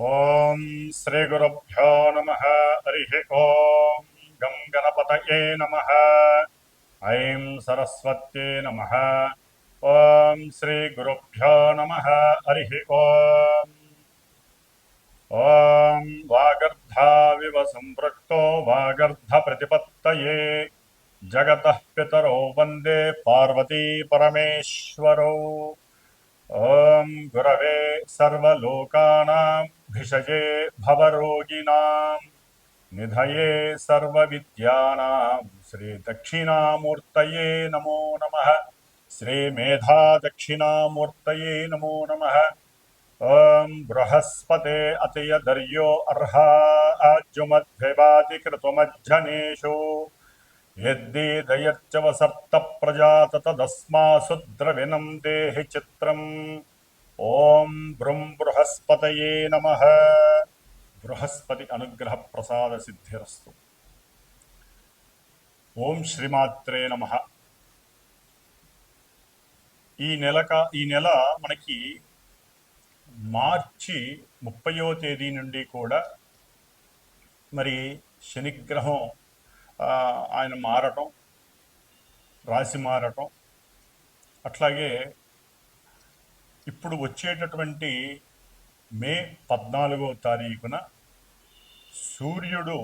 ॐ श्रीगुरुभ्यो नमः, हरिः ॐ गं गणपतये नमः, ऐं सरस्वत्यै नमः। ॐ श्रीगुरुभ्यो नमः, हरिः ॐ ॐ वागर्धाविव सम्पृक्तो वागर्धप्रतिपत्तये जगतः पितरो वंदे पार्वतीपरमेश्वरौ ॐ गुरवे सर्वलोकानाम् भिषजे भवरोगिणां निधये सर्वविद्यानां श्रीदक्षिणामूर्तये नमो नमः, श्रीमेधादक्षिणामूर्तये नमो नमः। ॐ बृहस्पते अतयदर्यो अर्हा आज्युमद्भिवादिकृतमज्जनेषु यद्दीदयच्चवसर्त प्रजात तदस्मासु द्रविणं देहि चित्रम्। ఓం భ్రం బృహస్పతయే నమ. బృహస్పతి అనుగ్రహ ప్రసాద సిద్ధిరస్తు. ఓం శ్రీమాత్రే నమ. ఈ నెలక ఈ నెల మనకి మార్చి ముప్పయో తేదీ నుండి కూడా మరి శనిగ్రహం ఆయన మారటం రాశి మారటం అట్లాగే ఇప్పుడు వచ్చేటటువంటి మే పద్నాలుగో తారీఖున సూర్యుడు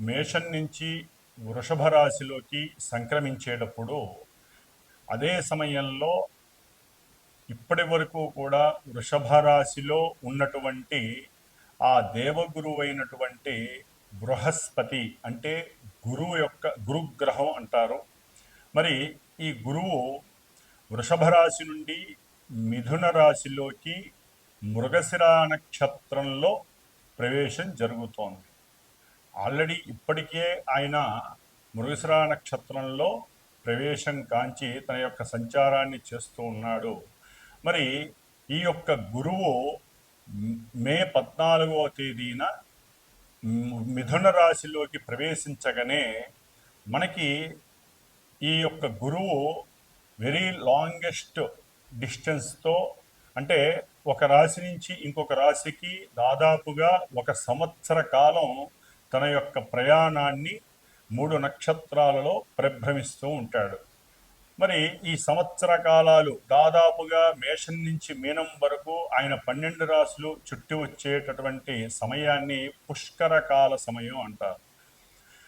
మేషం నుంచి వృషభ రాశిలోకి సంక్రమించేటప్పుడు అదే సమయంలో ఇప్పటి వరకు కూడా వృషభ రాశిలో ఉన్నటువంటి ఆ దేవగురువు అయినటువంటి బృహస్పతి అంటే గురువు యొక్క గురుగ్రహం అంటారు. మరి ఈ గురువు వృషభ రాశి నుండి మిథున రాశిలోకి మృగశిర నక్షత్రంలో ప్రవేశం జరుగుతోంది. ఆల్రెడీ ఇప్పటికే ఆయన మృగశిర నక్షత్రంలో ప్రవేశం కాంచి తన యొక్క సంచారాన్ని చేస్తూ ఉన్నాడు. మరి ఈ యొక్క గురువు మే పద్నాలుగవ తేదీన మిథున రాశిలోకి ప్రవేశించగానే మనకి ఈ యొక్క గురువు వెరీ లాంగెస్ట్ డిస్టెన్స్తో అంటే ఒక రాశి నుంచి ఇంకొక రాశికి దాదాపుగా ఒక సంవత్సర కాలం తన యొక్క ప్రయాణాన్ని మూడు నక్షత్రాలలో ప్రభ్రమిస్తూ ఉంటాడు. మరి ఈ సంవత్సర కాలాలు దాదాపుగా మేషం నుంచి మీనం వరకు ఆయన పన్నెండు రాశులు చుట్టి వచ్చేటటువంటి సమయాన్ని పుష్కర కాల సమయం అంటారు.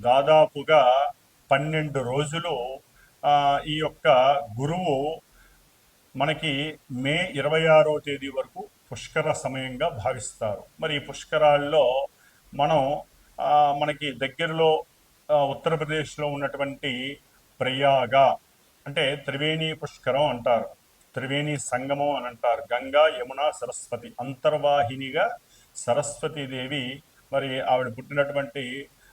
దాదాపుగా పన్నెండు రోజులు ఈ యొక్క గురువు మనకి మే ఇరవై ఆరో తేదీ వరకు పుష్కర సమయంగా భావిస్తారు. మరి ఈ పుష్కరాల్లో మనం మనకి దగ్గరలో ఉత్తరప్రదేశ్లో ఉన్నటువంటి ప్రయాగ అంటే త్రివేణి పుష్కరం అంటారు. త్రివేణి సంగమం అని అంటారు. గంగా యమున సరస్వతి అంతర్వాహినిగా సరస్వతీదేవి మరి ఆవిడ పుట్టినటువంటి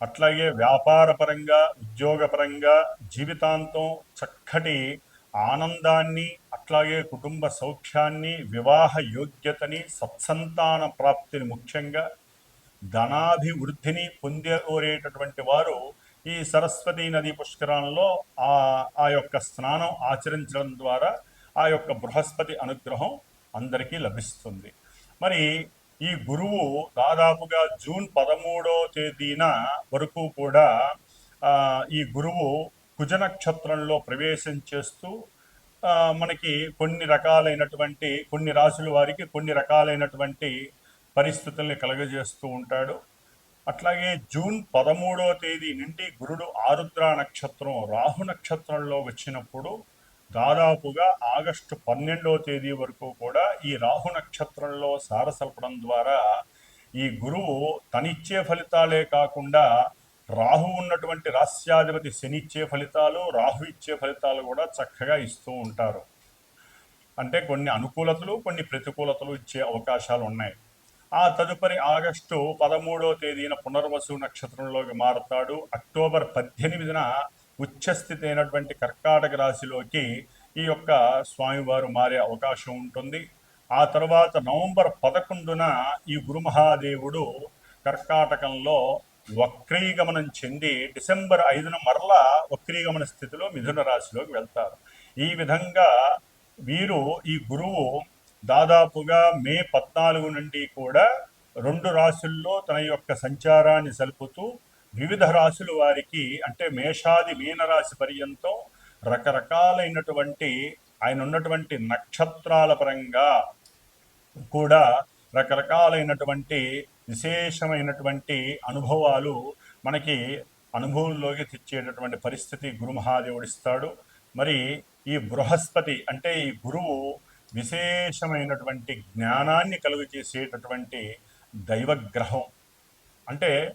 అట్లాగే వ్యాపారపరంగా ఉద్యోగపరంగా జీవితాంతం చక్కటి ఆనందాన్ని అట్లాగే కుటుంబ సౌఖ్యాన్ని వివాహ యోగ్యతని సత్సంతాన ప్రాప్తిని ముఖ్యంగా ధనాభివృద్ధిని పొందేటటువంటి వారు ఈ సరస్వతీ నది పుష్కరాలలో ఆ ఆ యొక్క స్నానం ఆచరించడం ద్వారా ఆ యొక్క బృహస్పతి అనుగ్రహం అందరికీ లభిస్తుంది. మరి ఈ గురువు దాదాపుగా జూన్ పదమూడో తేదీన వరకు కూడా ఈ గురువు కుజ నక్షత్రంలో ప్రవేశం చేస్తూ మనకి కొన్ని రకాలైనటువంటి కొన్ని రాసుల వారికి కొన్ని రకాలైనటువంటి పరిస్థితుల్ని కలగజేస్తూ ఉంటాడు. అట్లాగే జూన్ పదమూడవ తేదీ నుండి గురుడు ఆరుద్ర నక్షత్రం రాహు నక్షత్రంలో వచ్చినప్పుడు దాదాపుగా ఆగస్టు పన్నెండవ తేదీ వరకు కూడా ఈ రాహు నక్షత్రంలో సారసలపడం ద్వారా ఈ గురువు తనిచ్చే ఫలితాలే కాకుండా రాహు ఉన్నటువంటి రాస్యాధిపతి శనిచ్చే ఫలితాలు రాహు ఇచ్చే ఫలితాలు కూడా చక్కగా ఇస్తూ ఉంటారు. అంటే కొన్ని అనుకూలతలు కొన్ని ప్రతికూలతలు ఇచ్చే అవకాశాలు ఉన్నాయి. ఆ తదుపరి ఆగస్టు పదమూడవ తేదీన పునర్వసు నక్షత్రంలోకి మారుతాడు. అక్టోబర్ పద్దెనిమిదిన ఉచ్చస్థితి అయినటువంటి కర్కాటక రాశిలోకి ఈ యొక్క స్వామివారు మారే అవకాశం ఉంటుంది. ఆ తర్వాత నవంబర్ పదకొండున ఈ గురు మహాదేవుడు కర్కాటకంలో వక్రీగమనం చెంది డిసెంబర్ ఐదున మరలా వక్రీగమన స్థితిలో మిథున రాశిలోకి వెళ్తారు. ఈ విధంగా వీరు ఈ గురువు దాదాపుగా మే పద్నాలుగు నుండి కూడా రెండు రాశుల్లో తన యొక్క సంచారాన్ని సలుపుతూ వివిధ రాశుల వారికి అంటే మేషాది మీనరాశి పర్యంతం రకరకాలైనటువంటి ఆయన ఉన్నటువంటి నక్షత్రాల పరంగా కూడా రకరకాలైనటువంటి విశేషమైనటువంటి అనుభవాలు మనకి అనుభవంలోకి తెచ్చేటటువంటి పరిస్థితి గురు మహాదేవుడు ఇస్తాడు. మరి ఈ బృహస్పతి అంటే ఈ గురువు విశేషమైనటువంటి జ్ఞానాన్ని కలుగు చేసేటటువంటి దైవగ్రహం. అంటే